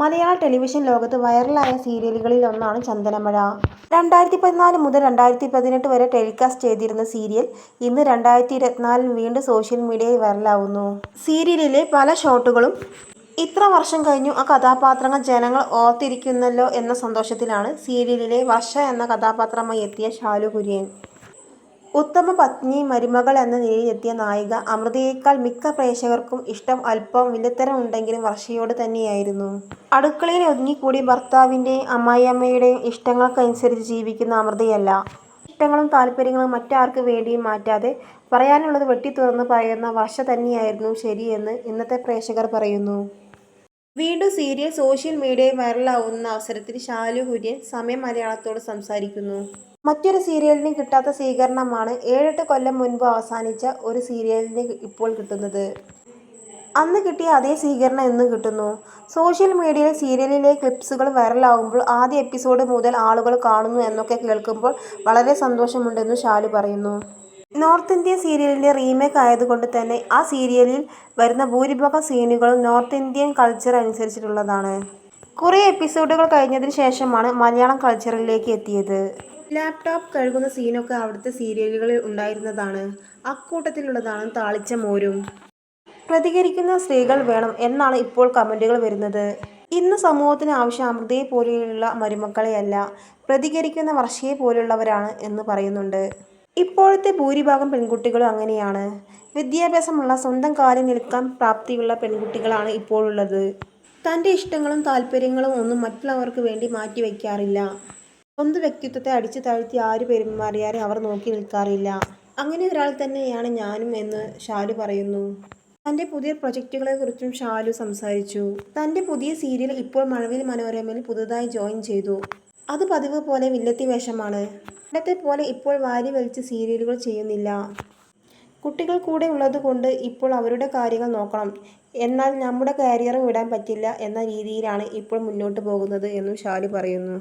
മലയാള television ലോകത്ത് വൈറലായ സീരിയലുകളിൽ ഒന്നാണ് ചന്ദനമഴ. രണ്ടായിരത്തി പതിനാല് മുതൽ രണ്ടായിരത്തി പതിനെട്ട് വരെ ടെലികാസ്റ്റ് ചെയ്തിരുന്ന സീരിയൽ ഇന്ന് രണ്ടായിരത്തി ഇരുപത്തിനാലിൽ വീണ്ടും സോഷ്യൽ മീഡിയയിൽ വൈറലാവുന്നു. സീരിയലിലെ പല ഷോട്ടുകളും ഇത്ര വർഷം കഴിഞ്ഞു ആ കഥാപാത്രങ്ങൾ ജനങ്ങൾ ഓർത്തിരിക്കുന്നല്ലോ എന്ന സന്തോഷത്തിലാണ് സീരിയലിലെ വർഷ എന്ന കഥാപാത്രമായി എത്തിയ ഷാലു കുര്യൻ. ഉത്തമപത്നി, മരുമകൾ എന്ന നിലയിലെത്തിയ നായിക അമൃതയേക്കാൾ മിക്ക പ്രേക്ഷകർക്കും ഇഷ്ടം അല്പം വില്ലത്തരം ഉണ്ടെങ്കിലും വർഷയോട് തന്നെയായിരുന്നു. അടുക്കളയിൽ ഒതുങ്ങിക്കൂടി ഭർത്താവിന്റെയും അമ്മായിയമ്മയുടെയും ഇഷ്ടങ്ങൾക്കനുസരിച്ച് ജീവിക്കുന്ന അമൃതയല്ല. ഇഷ്ടങ്ങളും താല്പര്യങ്ങളും മറ്റാർക്ക് വേണ്ടിയും മാറ്റാതെ പറയാനുള്ളത് വെട്ടിത്തുറന്ന് പറയുന്ന വർഷ തന്നെയായിരുന്നു ശരിയെന്ന് ഇന്നത്തെ പ്രേക്ഷകർ പറയുന്നു. വീണ്ടും സീരിയൽ സോഷ്യൽ മീഡിയയിൽ വൈറലാവുന്ന അവസരത്തിൽ ഷാലു കുര്യൻ സമയം മലയാളത്തോട് സംസാരിക്കുന്നു. മറ്റൊരു സീരിയലിന് കിട്ടാത്ത സ്വീകരണമാണ് ഏഴെട്ട് കൊല്ലം മുൻപ് അവസാനിച്ച ഒരു സീരിയലിന് ഇപ്പോൾ കിട്ടുന്നത്. അന്ന് കിട്ടിയ അതേ സ്വീകരണം ഇന്നും കിട്ടുന്നു. സോഷ്യൽ മീഡിയയിൽ സീരിയലിലെ ക്ലിപ്സുകൾ വൈറലാകുമ്പോൾ ആദ്യ എപ്പിസോഡ് മുതൽ ആളുകൾ കാണുന്നു എന്നൊക്കെ കേൾക്കുമ്പോൾ വളരെ സന്തോഷമുണ്ടെന്നും ഷാലു പറയുന്നു. നോർത്ത് ഇന്ത്യ സീരിയലിന്റെ റീമേക്ക് ആയതുകൊണ്ട് തന്നെ ആ സീരിയലിൽ വരുന്ന ഭൂരിഭാഗം സീനുകളും നോർത്ത് ഇന്ത്യൻ കൾച്ചർ അനുസരിച്ചിട്ടുള്ളതാണ് കുറേ എപ്പിസോഡുകൾ കഴിഞ്ഞതിന് ശേഷമാണ് മലയാളം കൾച്ചറിലേക്ക് എത്തിയത്. ലാപ്ടോപ്പ് കഴുകുന്ന സീനൊക്കെ അവിടുത്തെ സീരിയലുകളിൽ ഉണ്ടായിരുന്നതാണ്. അക്കൂട്ടത്തിലുള്ളതാണ് താളിച്ച മോരും. പ്രതികരിക്കുന്ന സ്ത്രീകൾ വേണം എന്നാണ് ഇപ്പോൾ കമന്റുകൾ വരുന്നത്. ഇന്ന് സമൂഹത്തിന് ആവശ്യം അമൃതയെ പോലെയുള്ള മരുമക്കളെയല്ല പ്രതികരിക്കുന്ന വർഷയെ പോലുള്ളവരാണ് എന്ന് പറയുന്നുണ്ട്. ഇപ്പോഴത്തെ ഭൂരിഭാഗം പെൺകുട്ടികളും അങ്ങനെയാണ്. വിദ്യാഭ്യാസമുള്ള സ്വന്തം കാലിൽ നിൽക്കാൻ പ്രാപ്തിയുള്ള പെൺകുട്ടികളാണ് ഇപ്പോഴുള്ളത്. തന്റെ ഇഷ്ടങ്ങളും താല്പര്യങ്ങളും ഒന്നും മറ്റുള്ളവർക്ക് വേണ്ടി മാറ്റി വയ്ക്കാറില്ല സ്വന്തം വ്യക്തിത്വത്തെ അടിച്ചു താഴ്ത്തി ആര് പെരുമാറിയാലും അവർ നോക്കി നിൽക്കാറില്ല. അങ്ങനെ ഒരാൾ തന്നെയാണ് ഞാനും എന്ന് ഷാലു പറയുന്നു. തന്റെ പുതിയ പ്രൊജക്റ്റുകളെക്കുറിച്ചും ഷാലു സംസാരിച്ചു. തന്റെ പുതിയ സീരിയൽ ഇപ്പോൾ മഴവിൽ മനോരമയിൽ പുതുതായി ജോയിൻ ചെയ്തു. അത് പതിവ് പോലെ വില്ലത്തി വേഷമാണ്. പണ്ടത്തെ പോലെ ഇപ്പോൾ വാരി വലിച്ച് സീരിയലുകൾ ചെയ്യുന്നില്ല. കുട്ടികൾ കൂടെ ഉള്ളതുകൊണ്ട് ഇപ്പോൾ അവരുടെ കാര്യങ്ങൾ നോക്കണം. എന്നാൽ നമ്മുടെ കരിയറും വിടാൻ പറ്റില്ല എന്ന രീതിയിലാണ് ഇപ്പോൾ മുന്നോട്ട് പോകുന്നത് എന്നും ഷാലി പറയുന്നു.